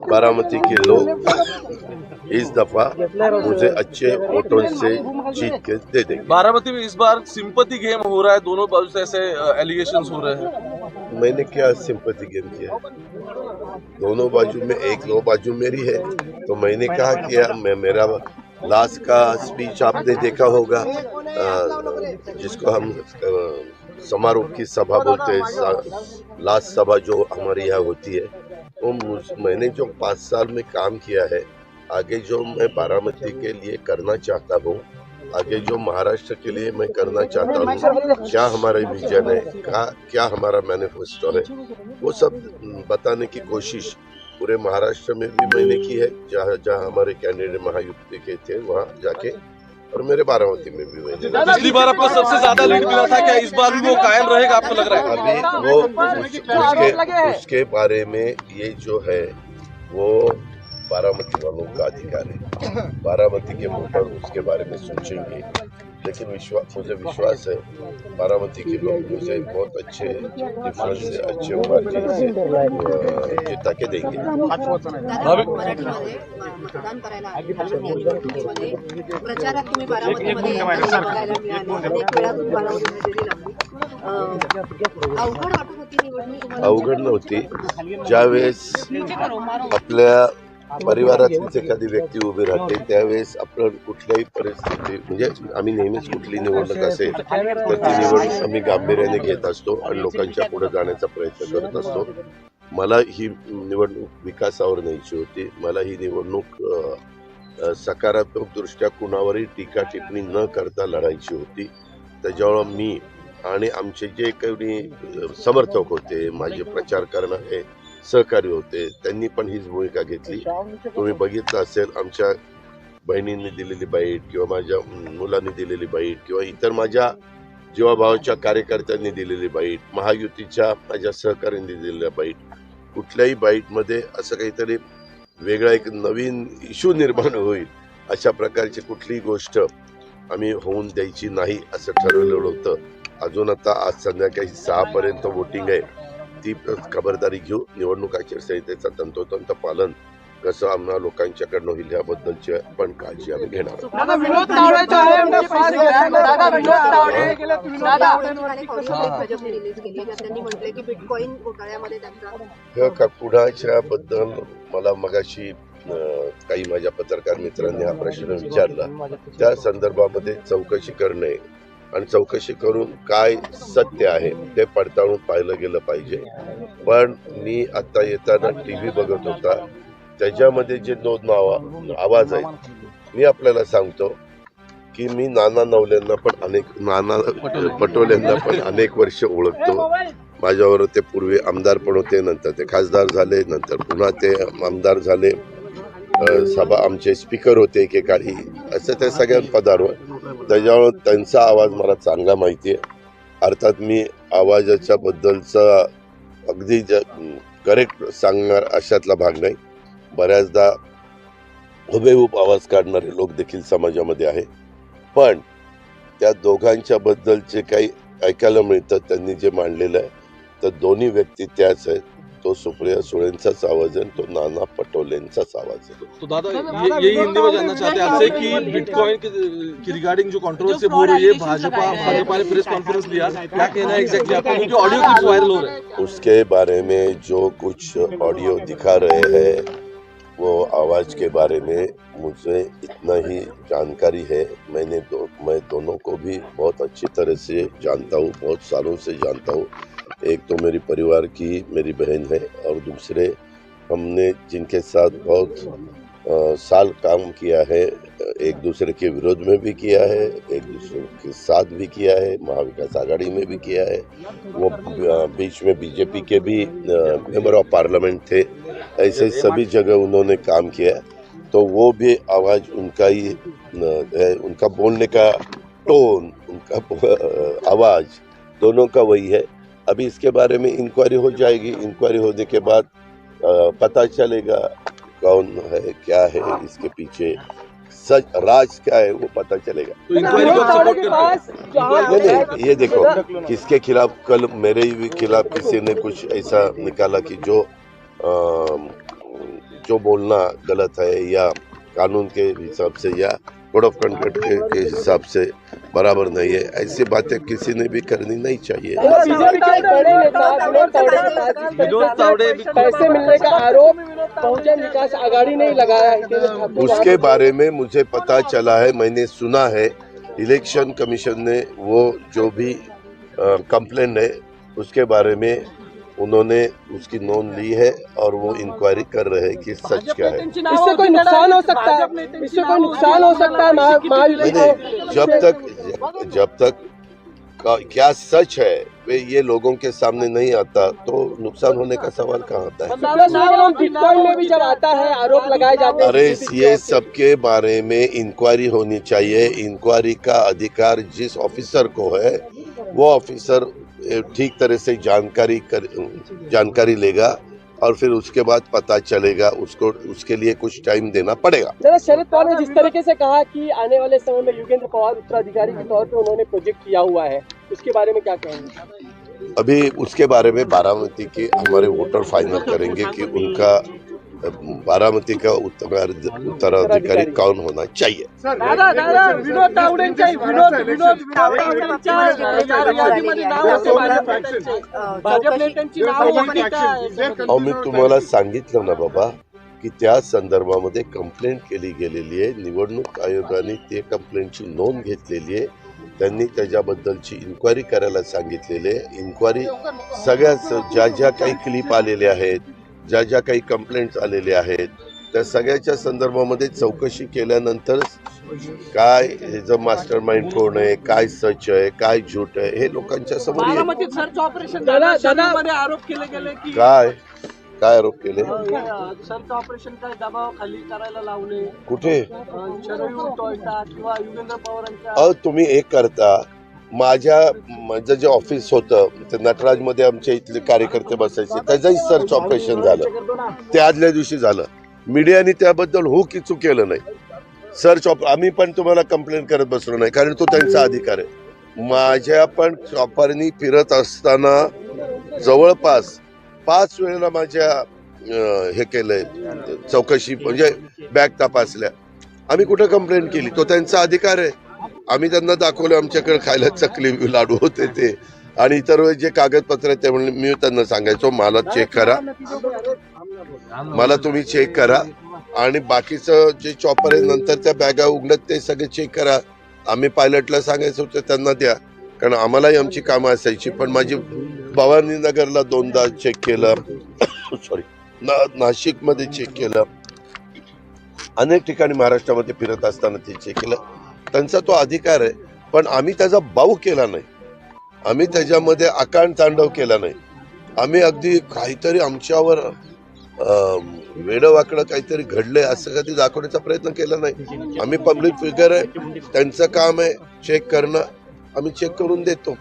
बारामती के लोग इस दफ़ा मुझे अच्छे वोटों से जीत के दे देंगे। बारामती में इस बार सिंपति गेम हो रहा है दोनों बाजू से ऐसे एलिगेशन हो रहे हैं। मैंने क्या सिंपति गेम किया? दोनों बाजू में एक दो बाजू मेरी है। तो मैंने कहा किया मैं मेरा लास्ट का स्पीच आपने देखा होगा। जिसको हम समारोह की सभा बोलते हैं। लास्ट सभा जो हमारे यहाँ होती है। वो मैंने जो पाँच साल में काम किया है, आगे जो मैं बारामती के लिए करना चाहता हूँ, आगे जो महाराष्ट्र के लिए मैं करना चाहता हूँ, क्या हमारा विजन है, क्या क्या हमारा मैनिफेस्टो है, वो सब बताने की कोशिश पूरे महाराष्ट्र में भी मैंने की है, जहाँ जहाँ हमारे कैंडिडेट महायुक्ति के थे, वहाँ जाके और मेरे बारामती में भी मैंने पिछली बार आपको सबसे ज़्यादा लीड मिला था क्या इस बार भी वो कायम रहेगा आपको लग रहा है? अभी वो उस, उसके उसके बारे में ये जो है वो बारामती वालों का अधिकार है। बारामती के वोटर उसके बारे में सोचेंगे। लेकिन विश्वास मुझे विश्वास है बारामती के लोग मुझे बहुत अच्छे डिफरेंस से अच्छे जीता के देंगे। अवघड नव्हती. ज्यास अपने परिवारातलीच एखादी व्यक्ती उभी राहते त्यावेळेस आपण कुठल्याही परिस्थिती म्हणजे आम्ही नेहमीच कुठली निवडणूक असेल तर ती निवडणूक आम्ही गांभीर्याने घेत असतो आणि लोकांच्या पुढे जाण्याचा प्रयत्न करत असतो. मला ही निवडणूक विकासावर न्यायची होती. मला ही निवडणूक सकारात्मक दृष्ट्या कुणावरही टीका टिप्पणी न करता लढायची होती. त्याच्यामुळं मी आणि आमचे जे काही समर्थक होते माझे प्रचार करणारे सहकारी होते. त्यांनी पण हीच भूमिका घेतली. तुम्ही बघितलं असेल आमच्या बहिणींनी दिलेली बाईट किंवा माझ्या मुलांनी दिलेली बाईट किंवा इतर माझ्या जीवाभावाच्या कार्यकर्त्यांनी दिलेली बाईट महायुतीच्या माझ्या सहकाऱ्यांनी दिलेल्या बाईट कुठल्याही बाईटमध्ये असं काहीतरी वेगळा एक नवीन इश्यू निर्माण होईल अशा प्रकारची कुठलीही गोष्ट आम्ही होऊन द्यायची नाही असं ठरवलेलं होतं. अजून आता आज संध्याकाळी सहा पर्यंत वोटिंग आहे. ती खबरदारी घेऊ निवडणूक आचारसंहितेचं तंतोतंत पालन कसं आम्हाला लोकांच्याकडनं होईल याबद्दलची पण काळजी आम्ही घेणार आहोत. दादा विनोद तावडे जो आहे फार दादा विनोद तावडे. दादा तावडेंची एक औषध एक भाजपने रिलीज केली. आहे. त्यात त्यांनी म्हटलंय की बिटकॉईन घोटाळ्यामध्ये त्यांचा किंवा का कुणाच्या बद्दल मला मगाशी काही माझ्या पत्रकार मित्रांनी हा प्रश्न विचारला. त्या संदर्भामध्ये चौकशी करणे आणि चौकशी करून काय सत्य आहे ते पडताळून पाहिलं गेलं पाहिजे. पण मी आता येताना टी व्ही बघत होता. त्याच्यामध्ये जे दोन आवा आवाज आहेत मी आपल्याला सांगतो की मी नाना नवल्यांना पण अनेक नाना पटोलेंना पण अनेक वर्ष ओळखतो. माझ्यावर ते पूर्वी आमदार पण होते नंतर ते खासदार झाले नंतर पुन्हा ते आमदार झाले. सभा आमचे स्पीकर होते एकेकाळी. असं त्या सगळ्या पदावर. त्याच्यामुळं त्यांचा आवाज मला चांगला माहिती आहे अर्थात मी आवाजाच्या बद्दलचा अगदी करेक्ट सांगणार अशातला भाग नाही. बऱ्याचदा हुबेहूब आवाज काढणारे लोक देखील समाजामध्ये आहे पण त्या दोघांच्या बद्दल जे काही ऐकायला मिळतं त्यांनी जे मांडलेलं आहे तर दोन्ही व्यक्ती त्याच आहेत. तो सुप्रिया सुळेंचाच आवाज़ आहे तो नाना पटोलेंचाच आवाज़ आहे तो दादा ये यही हिंदी में जानना चाहते हैं आपसे कि बिटकॉइन की, की रिगार्डिंग जो कंट्रोवर्सी हो रही है भाजपा भाजपा ने प्रेस कॉन्फ्रेंस लिया। क्या कहना है एग्जैक्टली आपका? क्योंकि ऑडियो क्लिप्स वायरल हो रहे हैं। उसके बारे में जो कुछ ऑडियो दिखा रहे हैं वो आवाज़ के बारे में मुझे इतना ही जानकारी है। मैंने दो मैं दोनों को भी बहुत अच्छी तरह से जानता हूँ बहुत सालों से जानता हूँ। एक तो मेरी परिवार की मेरी बहन है और दूसरे हमने जिनके साथ बहुत अ, साल काम किया है एक दूसरे के विरोध में भी किया है एक दूसरे के साथ भी किया है महाविकास आघाड़ी में भी किया है। वो बीच में बीजेपी के भी मेंबर ऑफ़ पार्लियामेंट थे। ऐसे सभी जगह उन्होंने काम किया। तो वो भी आवाज़ उनका ही है उनका बोलने का टोन उनका आवाज़ दोनों का वही है। अभी इसके बारे में इंक्वायरी हो जाएगी। इंक्वायरी होने के बाद पता चलेगा कौन है क्या है इसके पीछे सच राज क्या है वो पता चलेगा। तो इंक्वायरी को सपोर्ट करते हैं। नहीं नहीं ये देखो किसके खिलाफ कल मेरे ही खिलाफ किसी ने कुछ ऐसा निकाला कि जो अम, जो बोलना गलत है या कानून के हिसाब से या कोड ऑफ़ कंडक्ट के, के हिसाब से बराबर नहीं है। ऐसी बातें किसी ने भी करनी नहीं चाहिए। पैसे मिलने का आरोप बहुजन विकास आघाड़ी लगाया उसके बारे में मुझे पता चला है मैंने सुना है। इलेक्शन कमीशन ने वो जो भी कंप्लेंट है उसके बारे में उन्होंने उसकी नोंद ली है और वो इंक्वायरी कर रहे हैं कि सच क्या है। इससे कोई नुकसान हो सकता है। इससे कोई नुकसान हो सकता है नहीं जब तक जब तक क्या सच है वे ये लोगों के सामने नहीं आता तो नुकसान होने का सवाल कहाँ आता है? बिटकॉइन में भी जब आता है आरोप लगाए जाते हैं अरे ये। सबके बारे में इंक्वायरी होनी चाहिए। इंक्वायरी का अधिकार जिस ऑफिसर को है वो ऑफिसर ठीक तरह से जानकारी कर जानकारी लेगा और फिर उसके बाद पता चलेगा उसको उसके लिए कुछ टाइम देना पड़ेगा। शरद पवार ने जिस तरीके से कहा कि आने वाले समय में युगेंद्र पवार उत्तराधिकारी के तौर पे उन्होंने प्रोजेक्ट किया हुआ है उसके बारे में क्या कहेंगे? अभी उसके बारे में बारामती के हमारे वोटर फाइनल करेंगे कि उनका बारामती का उत्तर उत्तराधिकारी कौन होना चाहिए? दादा दादा विनोद तावडेंच्या विनोद विनोद तावडेंच्या यादीमध्ये नाव होते भाजप नेत्यांचे. भाजप नेत्यांची नाव होती का? अहो मी तुम्हाला सांगितलं ना बाबा की त्या संदर्भामध्ये कंप्लेंट केली गेलेली आहे. निवडणूक आयोगाने ते कंप्लेंटची नोंद घेतलेली आहे. त्यांनी त्याच्याबद्दलची इन्क्वायरी करायला सांगितलेली आहे. इन्क्वायरी सगळ्याच ज्या ज्या काही क्लिप आलेले आहेत ज्या ज्या काही कंप्लेंट्स आलेले आहेत त्या सगळ्याच्या संदर्भामध्ये चौकशी केल्यानंतर काय ह्याचं मास्टर माइंड कोण आहे काय सच आहे काय झूट आहे हे लोकांच्या समोर येईल. बारामतीत सर्च ऑपरेशन दादा दादा. आरोप केले गेले की काय? काय आरोप केले? सर्च ऑपरेशन काय दबाव खाली करायला लावले? कुठे? शरयू टोयटा किंवा युगेंद्र पवारांच्या अहो तुम्ही एक करता. माझ्या माझं जे ऑफिस होतं ते नटराजमध्ये आमच्या इथले कार्यकर्ते बसायचे. त्याचंही सर्च ऑपरेशन झालं. ते आदल्या दिवशी झालं. मीडियाने त्याबद्दल हो किचू केलं नाही. सर्च ऑप आम्ही पण तुम्हाला कंप्लेंट करत बसलो नाही कारण तो त्यांचा अधिकार आहे. माझ्या पण चॉपरनी फिरत असताना जवळपास पाच वेळेला माझ्या हे केलंय चौकशी म्हणजे बॅग तपासल्या. आम्ही कुठं कंप्लेंट केली? तो त्यांचा अधिकार आहे. आम्ही त्यांना दाखवलं आमच्याकडे खायला चकली लाडू होते ते. आणि इतर जे कागदपत्र आहेत ते मी त्यांना सांगायचो मला चेक करा. मला तुम्ही चेक करा. आणि बाकीचं जे चॉपर आहे नंतर त्या बॅगा उघडत ते सगळे चेक करा. आम्ही पायलटला सांगायचं होतं त्यांना द्या. कारण आम्हालाही आमची कामं असायची. पण माझी भवानी नगरला दोनदा चेक केलं. सॉरी ना नाशिकमध्ये चेक केलं. अनेक ठिकाणी महाराष्ट्रामध्ये फिरत असताना ते चेक केलं. त्यांचा तो अधिकार आहे पण आम्ही त्याचा बाऊ केला नाही आम्ही त्याच्यामध्ये आकांड तांडव केला नाही आम्ही अगदी काहीतरी आमच्यावर वेडवाकडं काहीतरी घडलंय असं कधी दाखवण्याचा प्रयत्न केला नाही आम्ही पब्लिक फिगर आहे त्यांचं काम आहे चेक करणं आम्ही चेक करून देतो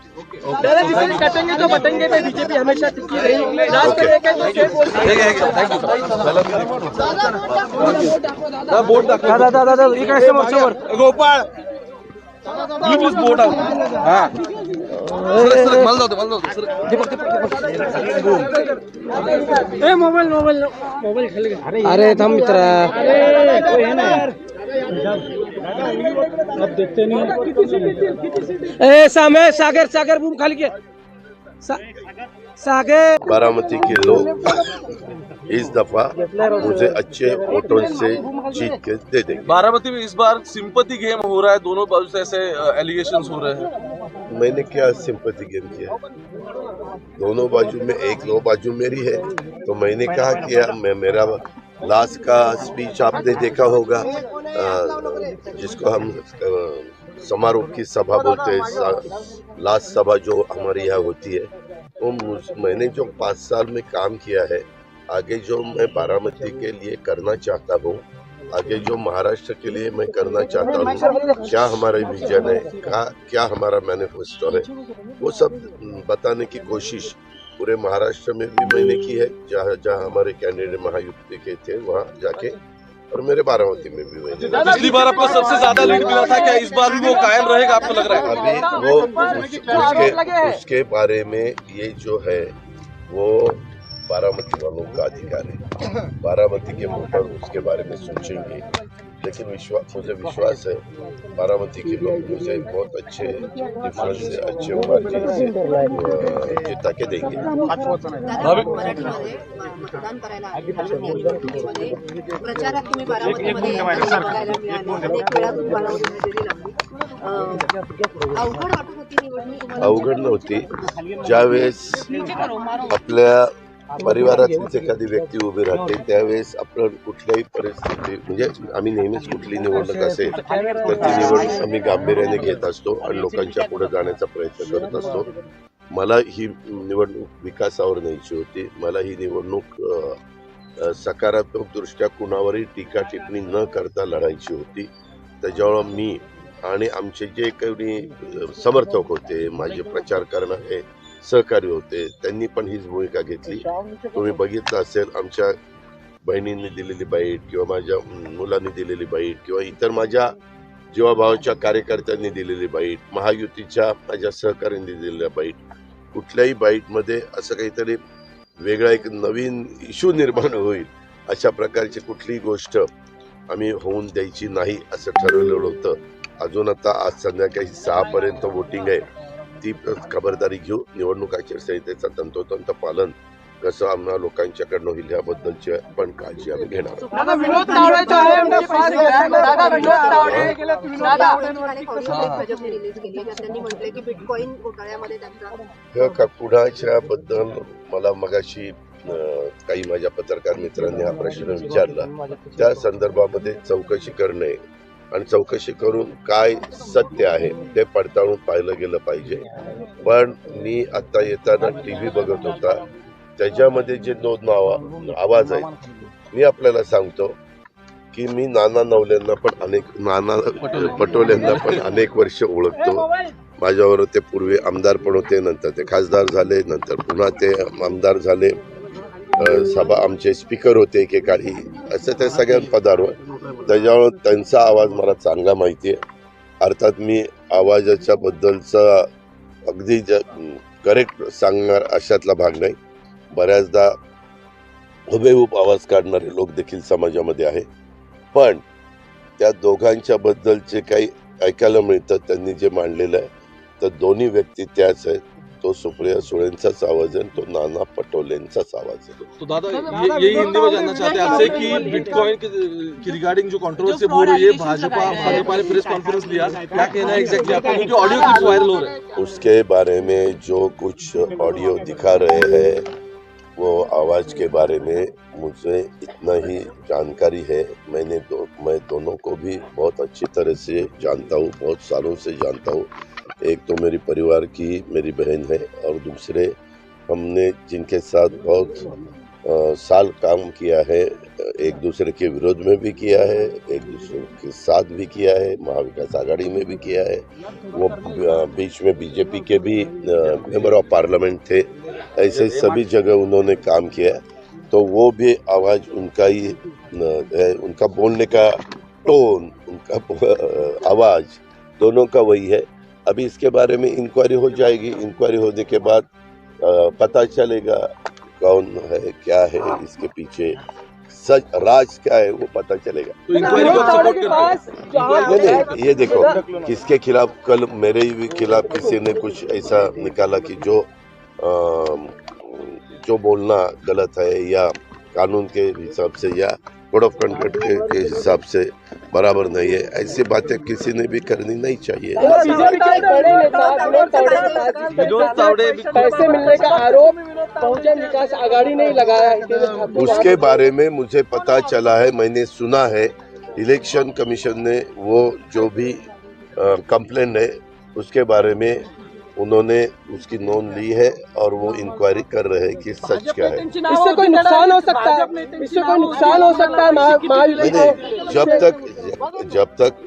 गोपाळ प्लीज़ बोट आहो हा। सरक, मल मला जाऊ दे, मला जाऊ दे. सरक. ए मोबाईल मोबाईल मोबाईल खाली अरे थांब मित्रा अरे कोई है ना? अब देखते नहीं। ए सामे सागर सागर बूम खाली के बारामती के लोग इस दफ़ा मुझे अच्छे वोटों से जीत के दे देंगे। बारामती में इस बार सिंपति गेम हो रहा है दोनों बाजू से ऐसे एलिगेशन हो रहे हैं। मैंने क्या सिंपति गेम किया? दोनों बाजू में एक दो बाजू मेरी है। तो मैंने कहा किया मैं मेरा लास्ट का स्पीच आपने देखा होगा। जिसको हम समारोह की सभा बोलते हैं लास्ट सभा जो हमारे यहाँ होती है। वो मैंने जो पाँच साल में काम किया है, आगे जो मैं बारामती के लिए करना चाहता हूँ, आगे जो महाराष्ट्र के लिए मैं करना चाहता हूँ, क्या हमारा विजन है, क्या क्या हमारा मैनिफेस्टो है, वो सब बताने की कोशिश पूरे महाराष्ट्र में भी मैंने की है, जहाँ जहाँ हमारे कैंडिडेट महायुक्ति के थे, वहाँ जाके और मेरे बारामती में भी वही पिछली बार आपको सबसे ज़्यादा लीड मिला था क्या इस बार भी वो कायम रहेगा आपको लग रहा है? अभी वो उस, उसके उसके बारे में ये जो है वो बारामती वालों का अधिकार है। बारामती के वोटर उसके बारे में सोचेंगे। लेकिन विश्वास मुझे विश्वास है बारामती के लोग मुझे बहुत अच्छे से अच्छे उपार्जन जिता के देंगे। अवगढ़ होती ज्यास अपने परिवारातलीच एखादी व्यक्ती उभी राहते त्यावेळेस आपण कुठल्याही परिस्थिती म्हणजे आम्ही नेहमीच कुठली निवडणूक असेल तर ती निवडणूक आम्ही गांभीर्याने घेत असतो आणि लोकांच्या पुढे जाण्याचा प्रयत्न करत असतो. मला ही निवडणूक विकासावर न्यायची होती. मला ही निवडणूक सकारात्मक दृष्ट्या कुणावरही टीका टिप्पणी न करता लढायची होती. त्याच्यामुळं मी आणि आमचे जे काही समर्थक होते माझे प्रचार करणारे सहकारी होते. त्यांनी पण हीच भूमिका घेतली. तुम्ही बघितलं असेल आमच्या बहिणींनी दिलेली बाईट किंवा माझ्या मुलांनी दिलेली बाईट किंवा इतर माझ्या जीवाभावाच्या कार्यकर्त्यांनी दिलेली बाईट महायुतीच्या माझ्या सहकाऱ्यांनी दिलेल्या बाईट कुठल्याही बाईटमध्ये असं काहीतरी वेगळा एक नवीन इश्यू निर्माण होईल अशा प्रकारची कुठलीही गोष्ट आम्ही होऊन द्यायची नाही असं ठरवलेलं होतं. अजून आता आज संध्याकाळी सहा पर्यंत वोटिंग आहे. ती खबरदारी घेऊ निवडणूक आचारसंहितेचं तंतोतंत पालन कसं आम्हाला लोकांच्याकडनं होईल याबद्दलची पण काळजी आम्ही घेणार आहोत. दादा विनोद तावडे जो आहे उनके पास गया दादा विनोद तावडे विनोद तावडे ठिकाणी ऑडिओ टेप भाजपने रिलीज केली ज्यात त्यांनी म्हटलंय की बिटकॉईन घोटाळ्यामध्ये त्यांचा किंवा का कुणाच्या बद्दल मला मगाशी काही माझ्या पत्रकार मित्रांनी हा प्रश्न विचारला. त्या संदर्भामध्ये चौकशी करणे आणि चौकशी करून काय सत्य आहे ते पडताळून पाहिलं गेलं पाहिजे. पण मी आता येताना टी व्ही बघत होता. त्याच्यामध्ये जे दोन आवा आवाज आहेत मी आपल्याला सांगतो की मी नाना नवल्यांना पण अनेक नाना पटोल्यांना पण अनेक वर्ष ओळखतो. माझ्यावर ते पूर्वी आमदार पण होते नंतर ते खासदार झाले नंतर पुन्हा ते आमदार झाले. सभा आमचे स्पीकर होते एकेकाळी. असं त्या सगळ्या पदावर. त्याच्यामुळं त्यांचा आवाज मला चांगला माहिती आहे अर्थात मी आवाजाच्या बद्दलचा अगदी करेक्ट सांगणार अशातला भाग नाही. बऱ्याचदा हुबेहूब आवाज काढणारे लोक देखील समाजामध्ये आहे पण त्या दोघांच्या बद्दल जे काही ऐकायला मिळतं त्यांनी जे मांडलेलं आहे तर दोन्ही व्यक्ती त्याच आहेत. तो सुप्रिया सुळेंचाच आवाज़ आहे तो नाना पटोलेंचाच आवाज़ आहे तो दादा ये यही हिंदी में जानना चाहते हैं आपसे कि बिटकॉइन की, की रिगार्डिंग जो कंट्रोवर्सी हो रही है भाजपा भाजपा ने प्रेस कॉन्फ्रेंस लिया। क्या कहना है एग्जैक्टली आपका? क्योंकि ऑडियो क्लिप वायरल हो रहे हैं। उसके बारे में जो कुछ ऑडियो दिखा रहे हैं वो आवाज़ के बारे में मुझे इतना ही जानकारी है। मैंने दो मैं दोनों को भी बहुत अच्छी तरह से जानता हूँ बहुत सालों से जानता हूँ। एक तो मेरी परिवार की मेरी बहन है और दूसरे हमने जिनके साथ बहुत अ, साल काम किया है एक दूसरे के विरोध में भी किया है एक दूसरे के साथ भी किया है महाविकास आघाड़ी में भी किया है। वो बीच में बीजेपी के भी मेंबर ऑफ़ पार्लियामेंट थे। ऐसे सभी जगह उन्होंने काम किया। तो वो भी आवाज़ उनका ही है उनका बोलने का टोन उनका आवाज़ दोनों का वही है। अभी इसके बारे में इंक्वायरी हो जाएगी। इंक्वायरी होने के बाद पता चलेगा कौन है क्या है इसके पीछे सच राज क्या है वो पता चलेगा। तो इंक्वायरी को विनोद आप तावडे सपोर्ट करते हैं नहीं नहीं ये देखो किसके खिलाफ कल मेरे ही खिलाफ किसी ने कुछ ऐसा निकाला कि जो अम, जो बोलना गलत है या कानून के हिसाब से या कोड ऑफ़ कंडक्ट के, के हिसाब से बराबर नहीं है। ऐसी बातें किसी ने भी करनी नहीं चाहिए। पास मिलने का आरोप बहुजन विकास आघाड़ी लगाया उसके बारे में मुझे पता चला है मैंने सुना है इलेक्शन कमीशन ने वो जो भी कंप्लेंट है उसके बारे में उन्होंने उसकी नोंद ली है और वो इंक्वायरी कर रहे हैं कि सच क्या है। इससे कोई नुकसान हो सकता है? इससे कोई नुकसान हो सकता है? नहीं जब तक जब तक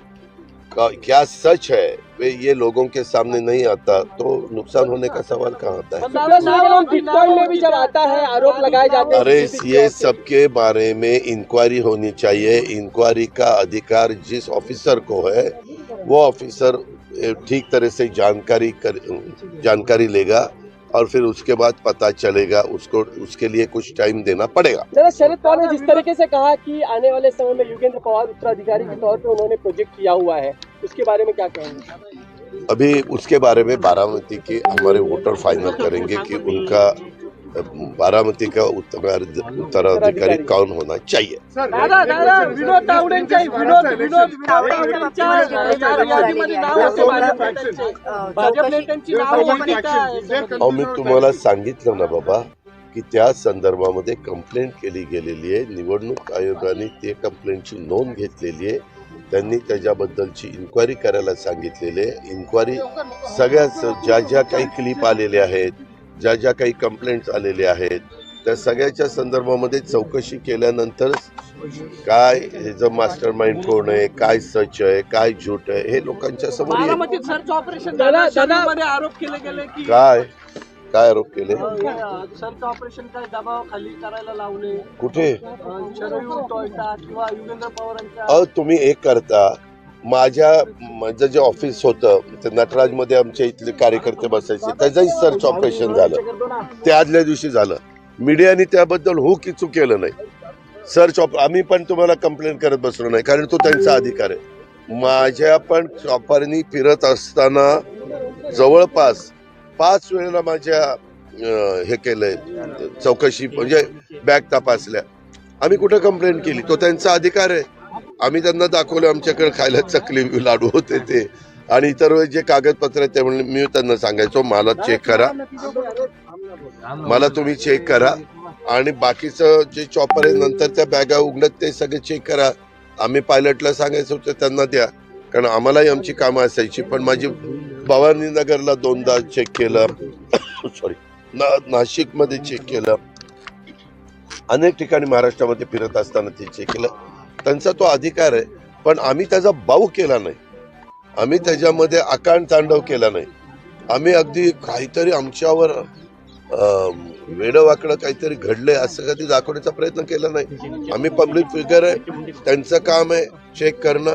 क्या सच है वे ये लोगों के सामने नहीं आता तो नुकसान होने का सवाल कहाँ आता है? बिटकॉइन में भी जब आता है आरोप लगाए जाते हैं अरे ये। सबके बारे में इंक्वायरी होनी चाहिए। इंक्वायरी का अधिकार जिस ऑफिसर को है वो ऑफिसर ठीक तरह से जानकारी कर जानकारी लेगा और फिर उसके बाद पता चलेगा उसको उसके लिए कुछ टाइम देना पड़ेगा। शरद पवार ने जिस तरीके से कहा कि आने वाले समय में युगेंद्र पवार उत्तराधिकारी के तौर पे उन्होंने प्रोजेक्ट किया हुआ है उसके बारे में क्या कहेंगे? अभी उसके बारे में बारामती के हमारे वोटर फाइनल करेंगे कि उनका बारामती का उत्तराध उत्तराधिकारी कौन होना चाहिए. अहो मी तुम्हाला सांगितलं ना बाबा की त्या संदर्भामध्ये कंप्लेंट केली गेलेली आहे. निवडणूक आयोगाने ते कंप्लेंटची नोंद घेतलेली आहे. त्यांनी त्याच्याबद्दलची इन्क्वायरी करायला सांगितलेली आहे. इन्क्वायरी सगळ्याच ज्या ज्या काही क्लिप आलेले आहेत ज्या ज्या काही कंप्लेंट्स आलेल्या आहेत त्या सगळ्याच्या संदर्भामध्ये चौकशी केल्यानंतर काय ह्याचं मास्टर माइंड कोण आहे काय सच आहे काय झूट आहे हे लोकांच्या समोर येईल. बारामतीत सर्च ऑपरेशन दादा दादा. आरोप केले गेले की काय? काय आरोप केले? सर्च ऑपरेशन काय दबाव खाली करायला लावले? कुठे? शरयू टोयटा किंवा युगेंद्र पवारांच्या अहो तुम्ही एक करता. माझ्या माझं जे ऑफिस होतं ते नटराजमध्ये आमच्या इथले कार्यकर्ते बसायचे. त्याचंही सर्च ऑपरेशन झालं. ते आदल्या दिवशी झालं. मीडियाने त्याबद्दल हो किचू केलं नाही. सर्च ऑप आम्ही पण तुम्हाला कंप्लेंट करत बसलो नाही कारण तो त्यांचा अधिकार आहे. माझ्या पण चॉपरनी फिरत असताना जवळपास पाच वेळेला माझ्या हे केलंय चौकशी म्हणजे बॅग तपासल्या. आम्ही कुठं कंप्लेंट केली? तो त्यांचा अधिकार आहे. आम्ही त्यांना दाखवलं आमच्याकडे खायला चकली लाडू होते ते. आणि इतर जे कागदपत्र आहेत ते मी त्यांना सांगायचो मला चेक करा. मला तुम्ही चेक करा. आणि बाकीचं जे चॉपर आहे नंतर त्या बॅगा उघडत ते सगळे चेक करा. आम्ही पायलटला सांगायचं होतं त्यांना द्या. कारण आम्हालाही आमची कामं असायची. पण माझी भवानी नगरला दोनदा चेक केलं. सॉरी ना नाशिकमध्ये चेक केलं. अनेक ठिकाणी महाराष्ट्रामध्ये फिरत असताना ते चेक केलं. त्यांचा तो अधिकार आहे पण आम्ही त्याचा बाऊ केला नाही. आम्ही त्याच्यामध्ये आकांड तांडव केला नाही. आम्ही अगदी काहीतरी आमच्यावर वेडवाकडं काहीतरी घडलंय असं कधी दाखवण्याचा प्रयत्न केला नाही. आम्ही पब्लिक फिगर आहे त्यांचं काम आहे चेक करणं.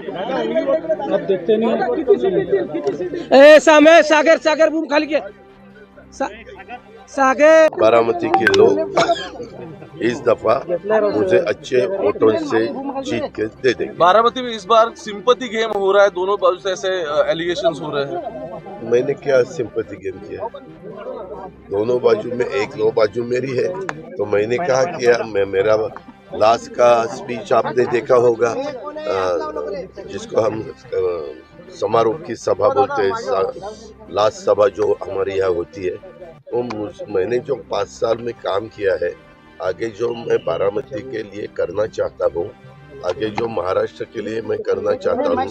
अब देखते नहीं ए सामे सागर सागर बूम खाली के सा, सागर। बारामती के लोग इस दफ़ा मुझे अच्छे वोटों से जीत के दे देंगे। बारामती में इस बार सिंपति गेम हो रहा है दोनों बाजू से ऐसे एलिगेशन हो रहे हैं। मैंने क्या सिंपति गेम किया? दोनों बाजू में एक दो बाजू मेरी है तो मैंने कहा किया मैं मेरा लास्ट का स्पीच आपने देखा होगा जिसको हम समारोह की सभा बोलते हैं लास्ट सभा जो हमारे यहाँ होती है, वो मुझ- मैंने जो पाँच साल में काम किया है, आगे जो मैं बारामती के लिए करना चाहता हूँ, आगे जो महाराष्ट्र के लिए मैं करना चाहता हूँ,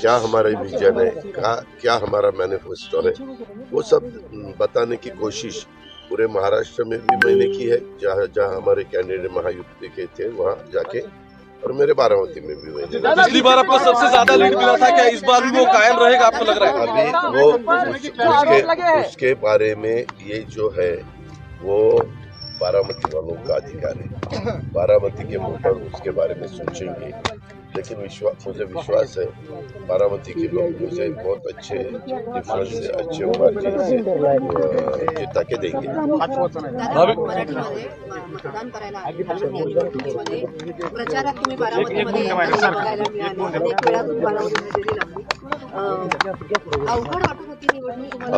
क्या हमारा विजन है, क्या क्या हमारा मैनिफेस्टो है, वो सब बताने की कोशिश पूरे महाराष्ट्र में भी मैंने की है जहाँ जहाँ हमारे कैंडिडेट महायुक्ति के थे वहाँ जाके। और मेरे बारामती में भी मैंने पिछली बार आपको सबसे ज़्यादा लीड मिला था क्या इस बार भी वो कायम रहेगा आपको लग रहा है? अभी वो उस, उसके उसके बारे में ये जो है वो बारामती वालों का अधिकार है। बारामती के वोटर उसके बारे में सोचेंगे। लेकिन विश्वास मुझे विश्वास है बारामती के लोग मुझे बहुत अच्छे डिफरेंस से अच्छे जीता के देंगे।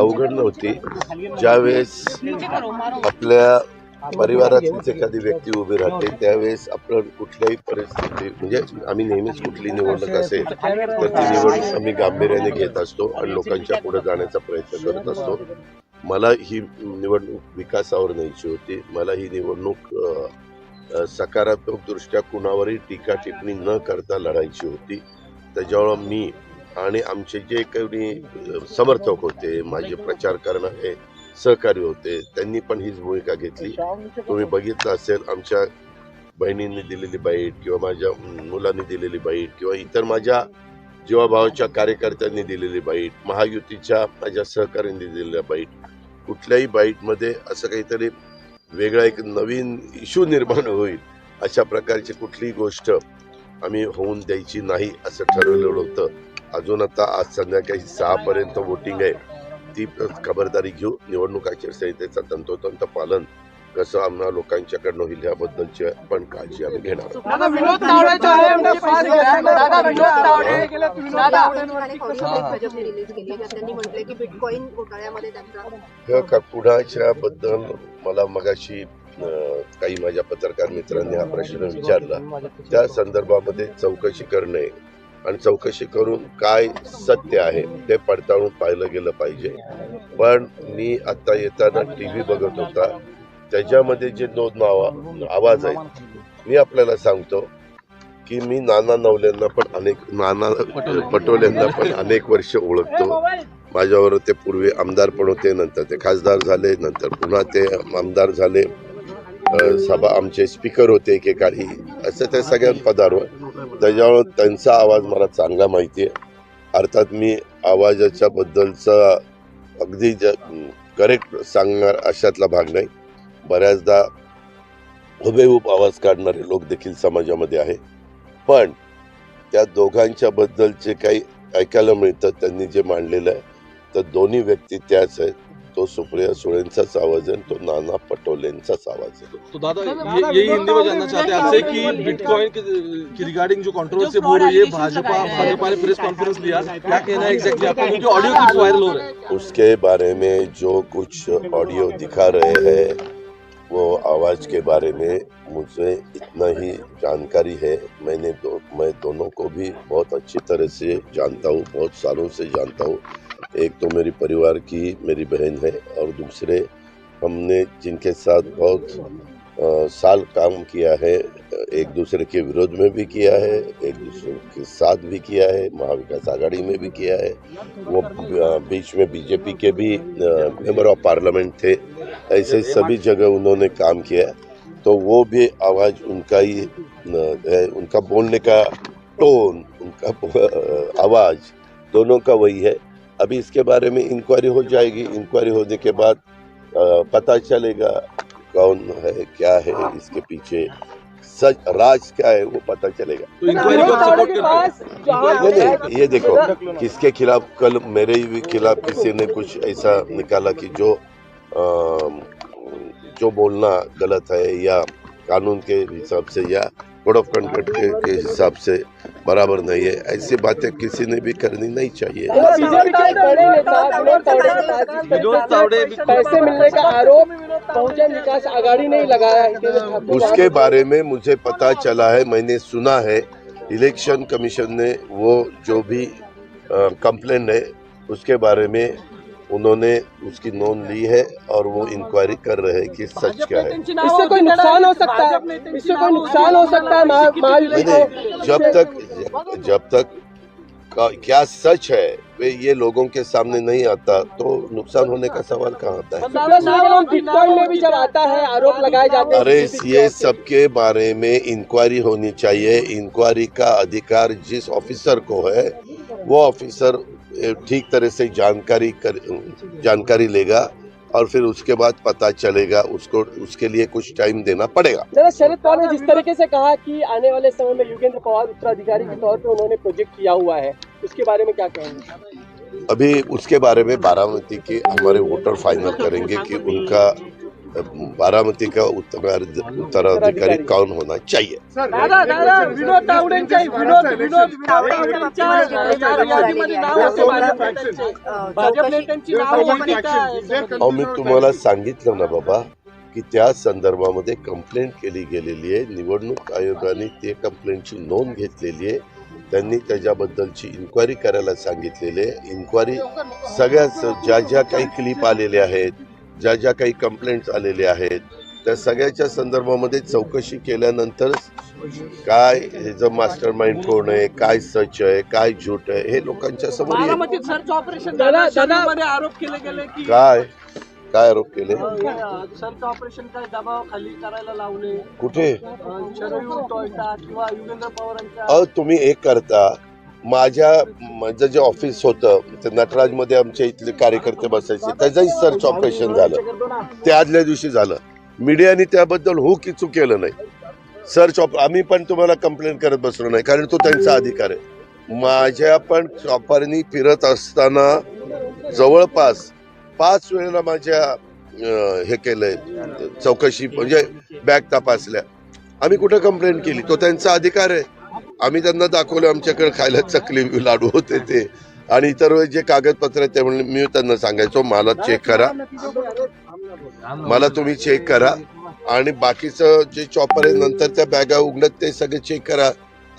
अवगढ़ नव्हती. ज्यास अपने परिवारातलीच एखादी व्यक्ती उभी राहते त्यावेळेस आपण कुठल्याही परिस्थिती म्हणजे आम्ही नेहमीच कुठली निवडणूक असेल तर ती निवडणूक आम्ही गांभीर्याने घेत असतो आणि लोकांच्या पुढे जाण्याचा प्रयत्न करत असतो. मला ही निवडणूक विकासावर न्यायची होती. मला ही निवडणूक सकारात्मक दृष्ट्या कुणावरही टीका टिप्पणी न करता लढायची होती. त्याच्यामुळं मी आणि आमचे जे काही समर्थक होते माझे प्रचार करणारे सहकारी होते. त्यांनी पण हीच भूमिका घेतली. तुम्ही बघितलं असेल आमच्या बहिणींनी दिलेली बाईट किंवा माझ्या मुलांनी दिलेली बाईट किंवा इतर माझ्या जीवाभावाच्या कार्यकर्त्यांनी दिलेली बाईट महायुतीच्या माझ्या सहकाऱ्यांनी दिलेल्या बाईट कुठल्याही बाईटमध्ये असं काहीतरी वेगळा एक नवीन इश्यू निर्माण होईल अशा प्रकारची कुठलीही गोष्ट आम्ही होऊन द्यायची नाही असं ठरवलेलं होतं. अजून आता आज संध्याकाळी सहापर्यंत वोटिंग आहे. ती खबरदारी घेऊ निवडणूक आचारसंहितेचं तंतोतंत पालन कसं आम्हाला लोकांच्याकडनं होईल याबद्दलची पण काळजी आम्ही घेणार कुणाच्या बद्दल मला मगाशी काही माझ्या पत्रकार मित्रांनी हा प्रश्न विचारला. त्या संदर्भामध्ये चौकशी करणे आणि चौकशी करून काय सत्य आहे ते पडताळून पाहिलं गेलं पाहिजे. पण मी आता येताना टी व्ही बघत होता. त्याच्यामध्ये जे दोन आवा आवाज आहेत मी आपल्याला सांगतो की मी नाना नवल्यांना पण अनेक नाना पटोल्यांना पण अनेक वर्ष ओळखतो. माझ्यावर ते पूर्वी आमदार पण होते नंतर ते खासदार झाले नंतर पुन्हा ते आमदार झाले. सभा आमचे स्पीकर होते एकेकाळी. असं त्या सगळ्या पदावर. त्याच्यामुळं त्यांचा आवाज मला चांगला माहिती आहे अर्थात मी आवाजाच्या बद्दलचा अगदी करेक्ट सांगणार अशातला भाग नाही. बऱ्याचदा हुबेहूब आवाज काढणारे लोक देखील समाजामध्ये आहे पण त्या दोघांच्या बद्दल जे काही ऐकायला मिळतं त्यांनी जे मांडलेलं आहे तर दोन्ही व्यक्ती त्याच आहेत. तो सुप्रिया सुळेंचाच आवाज़ आहे तो नाना पटोलेंचाच आवाज़ आहे तो दादा ये यही हिंदी में जानना चाहते हैं आपसे कि बिटकॉइन की, की रिगार्डिंग जो कंट्रोवर्सी हो रही है भाजपा भाजपा ने प्रेस कॉन्फ्रेंस लिया। क्या कहना है एग्जैक्टली आपका? क्योंकि ऑडियो क्लिप वायरल हो रहे हैं। उसके बारे में जो कुछ ऑडियो दिखा रहे हैं वो आवाज़ के बारे में मुझे इतना ही जानकारी है। मैंने दो मैं दोनों को भी बहुत अच्छी तरह से जानता हूँ बहुत सालों से जानता हूँ। एक तो मेरी परिवार की मेरी बहन है और दूसरे हमने जिनके साथ बहुत अ, साल काम किया है एक दूसरे के विरोध में भी किया है एक दूसरे के साथ भी किया है महाविकास आघाड़ी में भी किया है। वो बीच में बीजेपी के भी मेंबर ऑफ़ पार्लियामेंट थे। ऐसे सभी जगह उन्होंने काम किया। तो वो भी आवाज़ उनका ही है उनका बोलने का टोन उनका आवाज़ दोनों का वही है। अभी इसके बारे में इंक्वायरी हो जाएगी। इंक्वायरी होने के बाद पता चलेगा कौन है क्या है इसके पीछे सच राज क्या है वो पता चलेगा। तो इंक्वायरी को सपोर्ट करते हैं? नहीं नहीं ये देखो किसके खिलाफ कल मेरे ही खिलाफ किसी ने कुछ ऐसा निकाला कि जो अम, जो बोलना गलत है या कानून के हिसाब से या कोड ऑफ़ कंडक्ट के हिसाब से बराबर नहीं है। ऐसी बातें किसी ने भी करनी नहीं चाहिए। पास मिलने का आरोप बहुजन विकास आघाड़ी लगाया उसके बारे में मुझे पता चला है मैंने सुना है इलेक्शन कमीशन ने वो जो भी कंप्लेन है उसके बारे में उन्होंने उसकी नोंद ली है और वो इंक्वायरी कर रहे हैं कि सच क्या है। इससे कोई नुकसान हो सकता है। इससे कोई नुकसान हो सकता है। जब तक जब तक क्या सच है वे ये लोगों के सामने नहीं आता तो नुकसान होने का सवाल कहाँ आता है? बिटकॉइन में भी जब आता है आरोप लगाए जाते हैं अरे ये। सबके बारे में इंक्वायरी होनी चाहिए। इंक्वायरी का अधिकार जिस ऑफिसर को है वो ऑफिसर ठीक तरह से जानकारी कर जानकारी लेगा। और फिर उसके बाद पता चलेगा उसको उसके लिए कुछ टाइम देना पड़ेगा। जरा शरद पवार ने जिस तरीके से कहा कि आने वाले समय में योगेंद्र पवार उत्तराधिकारी के तौर पर उन्होंने प्रोजेक्ट किया हुआ है उसके बारे में क्या कहेंगे? अभी उसके बारे में बारामती के हमारे वोटर फाइनल करेंगे कि उनका बारामती का उत्तराध उत्तराधिकारी कौन होना चाहिए. दादा दादा विनोद तावडेंच्या विनोद विनोद तावडेंच्या यादीमध्ये नाव होते भाजपचे भाजप नेत्यांची नाव होती त्या अहो मी तुम्हाला सांगितलं ना बाबा की त्या संदर्भामध्ये कंप्लेंट केली गेलेली आहे. निवडणूक आयोगाने ते कंप्लेंटची नोंद घेतलेली आहे. त्यांनी त्याच्याबद्दलची इन्क्वायरी करायला सांगितलेली आहे. इन्क्वायरी सगळ्याच ज्या ज्या काही क्लिप आलेल्या आहेत ज्या ज्या काही कंप्लेंट्स आलेल्या आहेत त्या सगळ्याच्या संदर्भामध्ये चौकशी केल्यानंतर काय ह्याचं मास्टर माइंड कोण आहे काय सच आहे काय झूट आहे हे लोकांच्या समोर येईल. बारामतीत सर्च ऑपरेशन दादा दादा. मध्ये आरोप केले गेले की काय? काय आरोप केले? सर्च ऑपरेशन काय दबावाखाली करायला लावले? कुठे? अं, तुम्ही एक करता. माझ्या माझं जे ऑफिस होतं ते नटराजमध्ये आमच्या इथले कार्यकर्ते बसायचे. त्याचंही सर्च ऑपरेशन झालं. ते आदल्या दिवशी झालं. मीडियाने त्याबद्दल हो किचू केलं नाही. सर्च ऑप आम्ही पण तुम्हाला कंप्लेंट करत बसलो नाही कारण तो त्यांचा अधिकार आहे. माझ्या पण चॉपरनी फिरत असताना जवळपास पाच वेळेला माझ्या हे केलंय चौकशी म्हणजे बॅग तपासल्या. आम्ही कुठं कंप्लेंट केली? तो त्यांचा अधिकार आहे. आम्ही त्यांना दाखवलं आमच्याकडे खायला चकली लाडू होते ते. आणि इतर जे कागदपत्र आहेत ते मी त्यांना सांगायचो मला चेक करा. मला तुम्ही चेक करा. आणि बाकीचं जे चॉपर आहे नंतर त्या बॅगा उघडत ते सगळे चेक करा.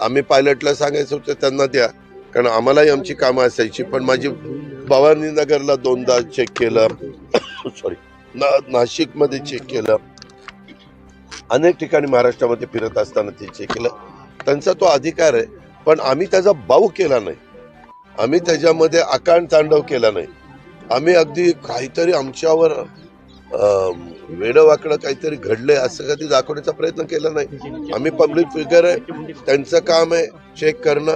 आम्ही पायलटला सांगायचं होतं त्यांना द्या. कारण आम्हालाही आमची कामं असायची. पण माझी भवानी नगरला दोनदा चेक केलं. सॉरी ना नाशिकमध्ये चेक केलं. अनेक ठिकाणी महाराष्ट्रामध्ये फिरत असताना ते चेक केलं. त्यांचा तो अधिकार आहे पण आम्ही त्याचा बाऊ केला नाही. आम्ही त्याच्यामध्ये आकांड तांडव केला नाही. आम्ही अगदी काहीतरी आमच्यावर वेडवाकडं काहीतरी घडलंय असं कधी दाखवण्याचा प्रयत्न केला नाही. आम्ही पब्लिक फिगर आहे त्यांचं काम आहे चेक करणं.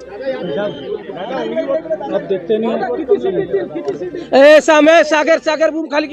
अब देखते नहीं ए सामे सागर सागर बूम खाली